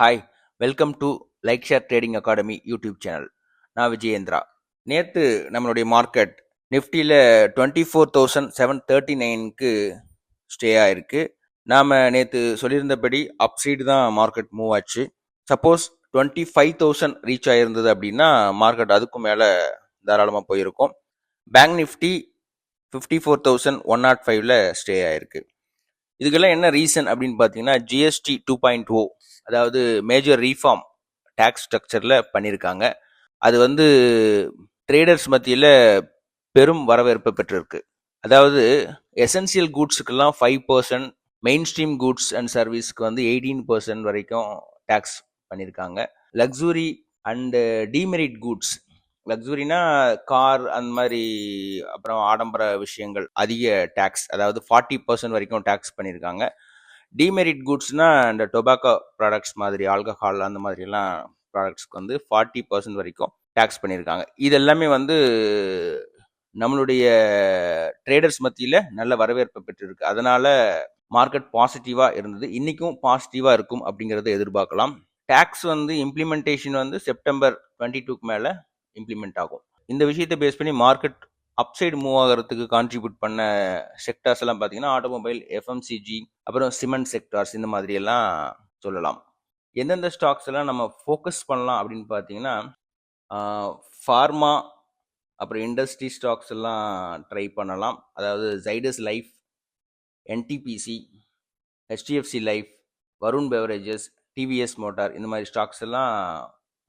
Hi welcome to like share trading academy YouTube channel நான் விஜயேந்திரா. நேற்று நம்மளுடைய மார்க்கெட் நிஃப்டியில் twenty four thousand seven thirty நைனுக்கு ஸ்டே ஆயிருக்கு. நாம் நேற்று சொல்லியிருந்தபடி அப் சைடு தான் மார்க்கெட் மூவ் ஆச்சு. Suppose twenty five thousand reach ஆகிருந்தது அப்படின்னா மார்க்கெட் அதுக்கும் மேலே தாராளமாக போயிருக்கும். Bank Nifty fifty four thousand one naught ஃபைவ்ல ஸ்டே ஆயிருக்கு. இதுக்கெல்லாம் என்ன ரீசன் அப்படின்னு பார்த்தீங்கன்னா ஜிஎஸ்டி டூ பாயிண்ட் ஓ அதாவது மேஜர் ரீஃபார்ம் டேக்ஸ் ஸ்ட்ரக்சரில் பண்ணியிருக்காங்க. அது வந்து ட்ரேடர்ஸ் மத்தியில் பெரும் வரவேற்பு பெற்றிருக்கு. அதாவது essential கூட்ஸுக்கெல்லாம் five percent mainstream goods and சர்வீஸ்க்கு வந்து எயிட்டீன் பர்சன்ட் வரைக்கும் டேக்ஸ் பண்ணியிருக்காங்க. லக்ஸுரி அண்டு டிமெரிட் கூட்ஸ் லக்ஸுரினா கார் அந்த மாதிரி அப்புறம் ஆடம்பர விஷயங்கள் அதிக டேக்ஸ் அதாவது ஃபார்ட்டி பர்சன்ட் வரைக்கும் டேக்ஸ் பண்ணியிருக்காங்க டிமெரிட் குட்ஸ்னா இந்த டொபாக்கோ ப்ராடக்ட்ஸ் மாதிரி ஆல்கஹால் அந்த மாதிரிலாம் ப்ராடக்ட்ஸ்க்கு வந்து ஃபார்ட்டி பர்சன்ட் வரைக்கும் டேக்ஸ் பண்ணியிருக்காங்க இது எல்லாமே வந்து நம்மளுடைய ட்ரேடர்ஸ் மத்தியில் நல்ல வரவேற்பு பெற்றிருக்கு. அதனால மார்க்கெட் பாசிட்டிவாக இருந்தது. இன்றைக்கும் பாசிட்டிவாக இருக்கும் அப்படிங்கிறத எதிர்பார்க்கலாம். டேக்ஸ் வந்து இம்ப்ளிமெண்டேஷன் வந்து செப்டம்பர் டுவெண்ட்டி டூக்கு மேலே இம்ப்ளிமெண்ட் ஆகும். இந்த விஷயத்தை பேஸ் பண்ணி மார்க்கெட் அப்சைடு மூவ் ஆகிறதுக்கு கான்ட்ரிபியூட் பண்ண செக்டார்ஸ் எல்லாம் பார்த்தீங்கன்னா ஆட்டோமொபைல் எஃப்எம்சிஜி அப்புறம் சிமெண்ட் செக்டார்ஸ் இந்த மாதிரி எல்லாம் சொல்லலாம். எந்தெந்த ஸ்டாக்ஸ் எல்லாம் நம்ம ஃபோக்கஸ் பண்ணலாம் அப்படின்னு பார்த்தீங்கன்னா ஃபார்மா அப்புறம் இண்டஸ்ட்ரி ஸ்டாக்ஸ் எல்லாம் ட்ரை பண்ணலாம். அதாவது Zydus life NTPC HDFC life Varun beverages TVS motor இந்த மாதிரி ஸ்டாக்ஸ் எல்லாம்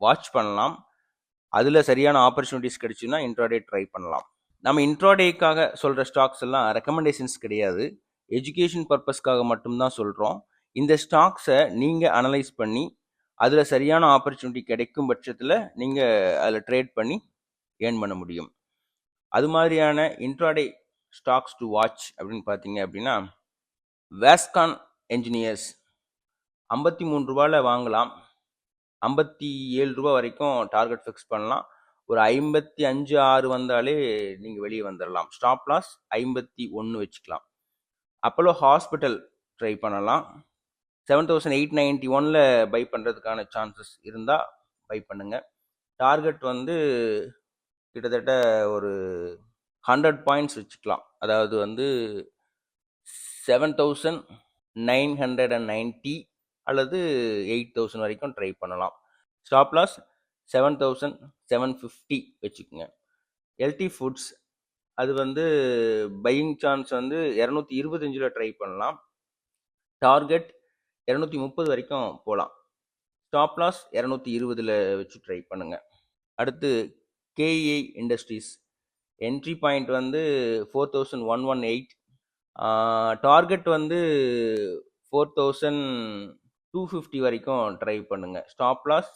வாட்ச் பண்ணலாம். அதில் சரியான ஆப்பர்ச்சுனிட்டிஸ் கிடைச்சுன்னா இன்ட்ராடே ட்ரை பண்ணலாம். நம்ம இன்ட்ராடேக்காக சொல்கிற ஸ்டாக்ஸ் எல்லாம் ரெக்கமெண்டேஷன்ஸ் கிடையாது. எஜுகேஷன் பர்பஸ்க்காக மட்டும்தான் சொல்கிறோம் இந்த ஸ்டாக்ஸை நீங்கள் அனலைஸ் பண்ணி அதில் சரியான ஆப்பர்ச்சுனிட்டி கிடைக்கும் பட்சத்தில் நீங்கள் அதில் ட்ரேட் பண்ணி ஏர்ன் பண்ண முடியும். அது மாதிரியான இன்ட்ராடே ஸ்டாக்ஸ் டு வாட்ச் அப்படின்னு பார்த்தீங்க அப்படின்னா வேஸ்கான் என்ஜினியர்ஸ் ஐம்பத்தி மூணு ரூபாயில் வாங்கலாம். ஐம்பத்தி ஏழு ரூபா வரைக்கும் டார்கெட் ஃபிக்ஸ் பண்ணலாம். ஒரு ஐம்பத்தி அஞ்சு ஆறு வந்தாலே நீங்கள் வெளியே வந்துடலாம் ஸ்டாப் லாஸ் ஐம்பத்தி ஒன்று வச்சுக்கலாம். அப்போலோ ஹாஸ்பிட்டல் ட்ரை பண்ணலாம். செவன் தௌசண்ட் எயிட் நைன்ட்டி ஒனில் பை பண்ணுறதுக்கான சான்சஸ் இருந்தால் பை பண்ணுங்கள் டார்கெட் வந்து கிட்டத்தட்ட ஒரு ஹண்ட்ரட் பாயிண்ட்ஸ் வச்சுக்கலாம். அதாவது வந்து seven thousand nine hundred and ninety அல்லது எயிட் தௌசண்ட் வரைக்கும் ட்ரை பண்ணலாம். Stop loss seven thousand seven fifty வச்சுக்கோங்க. எல்டி ஃபுட்ஸ் அது வந்து பையிங் சான்ஸ் வந்து இரநூத்தி இருபத்தஞ்சில் ட்ரை பண்ணலாம். டார்கெட் இரநூத்தி முப்பது வரைக்கும் போகலாம் ஸ்டாப் லாஸ் இரநூத்தி இருபதில் வச்சு ட்ரை பண்ணுங்கள் அடுத்து கேஇஐ இண்டஸ்ட்ரீஸ். என்ட்ரி பாயிண்ட் வந்து four thousand one one eight. Target வந்து ஃபோர் தௌசண்ட் டூ ஃபிஃப்டி வரைக்கும் ட்ரை பண்ணுங்கள் stop loss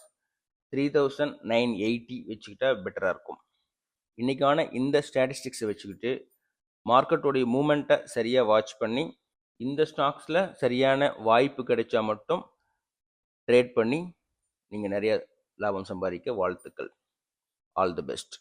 three thousand nine eighty வச்சுக்கிட்டா பெட்டராக இருக்கும். இன்றைக்கான இந்த ஸ்டாட்டிஸ்டிக்ஸை வச்சுக்கிட்டு மார்க்கெட்டோடைய மூமெண்ட்டை சரியாக வாட்ச் பண்ணி இந்த ஸ்டாக்ஸில் சரியான வாய்ப்பு கிடைச்சா மட்டும் ட்ரேட் பண்ணி நீங்கள் நிறைய லாபம் சம்பாதிக்க வாழ்த்துக்கள். All the best